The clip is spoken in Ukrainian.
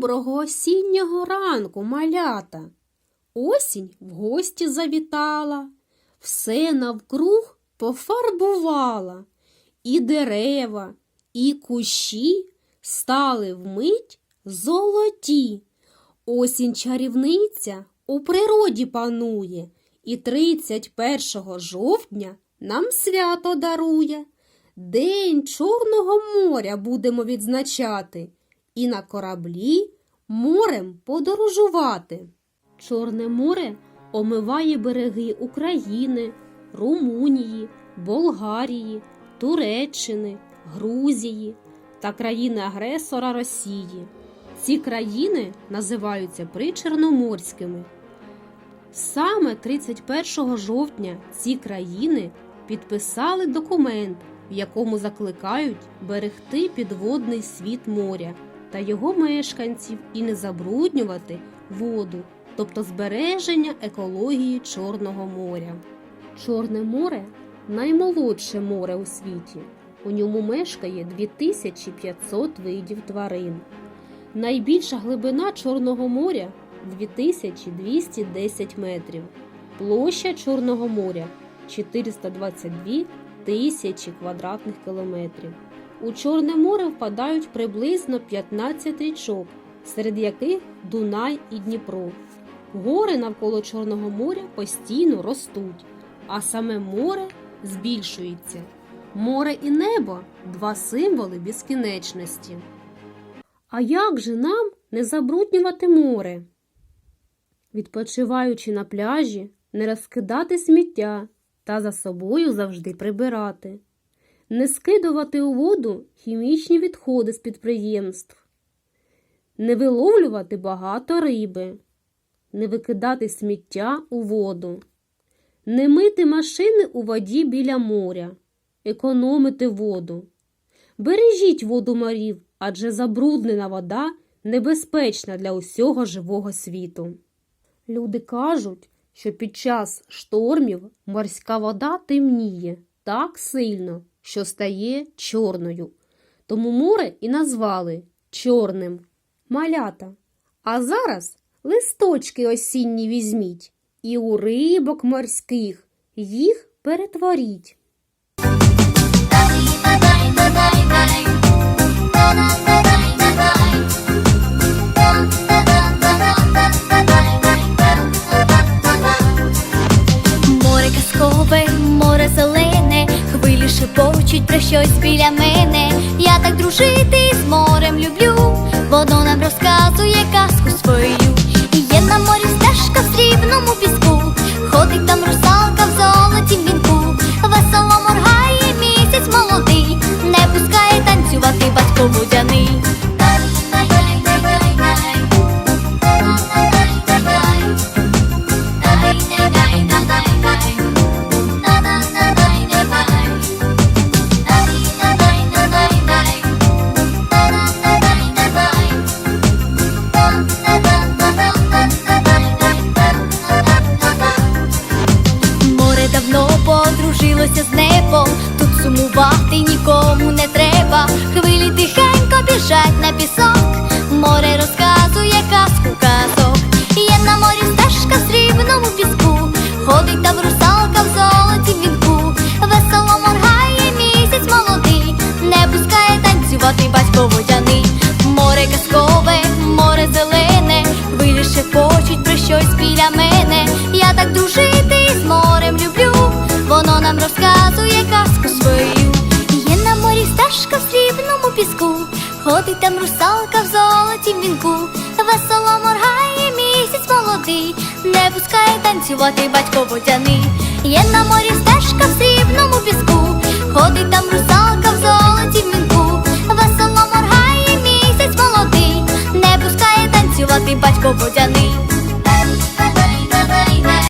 Доброго осіннього ранку, малята. Осінь в гості завітала, все навкруг пофарбувала, і дерева, і кущі стали вмить золоті. Осінь чарівниця у природі панує, і 31 жовтня нам свято дарує. День Чорного моря будемо відзначати і на кораблі морем подорожувати. Чорне море омиває береги України, Румунії, Болгарії, Туреччини, Грузії та країни-агресора Росії. Ці країни називаються причорноморськими. Саме 31 жовтня ці країни підписали документ, в якому закликають берегти підводний світ моря та його мешканців і не забруднювати воду, тобто збереження екології Чорного моря. Чорне море наймолодше море у світі. У ньому мешкає 2500 видів тварин. Найбільша глибина Чорного моря 2210 метрів. Площа Чорного моря 422 тисячі квадратних кілометрів. У Чорне море впадають приблизно 15 річок, серед яких Дунай і Дніпро. Гори навколо Чорного моря постійно ростуть, а саме море збільшується. Море і небо два символи безкінечності. А як же нам не забруднювати море? Відпочиваючи на пляжі, не розкидати сміття та за собою завжди прибирати, не скидувати у воду хімічні відходи з підприємств, не виловлювати багато риби, не викидати сміття у воду, не мити машини у воді біля моря, економити воду. Бережіть воду морів, адже забруднена вода небезпечна для усього живого світу. Люди кажуть, що під час штормів морська вода темніє так сильно, що стає чорною. Тому море і назвали чорним. Малята. А зараз листочки осінні візьміть і у рибок морських їх перетворіть. Море про щось біля мене. Я так дружити з морем люблю, воно нам розказує казку свою. І є на морі стежка в срібному піску, ходить там русалка ходить там русалка в золотім вінку, весело моргає місяць молодий, не пускає танцювати батько водяний. Є на морі стежка в срібному піску, ходить там русалка в золотім вінку,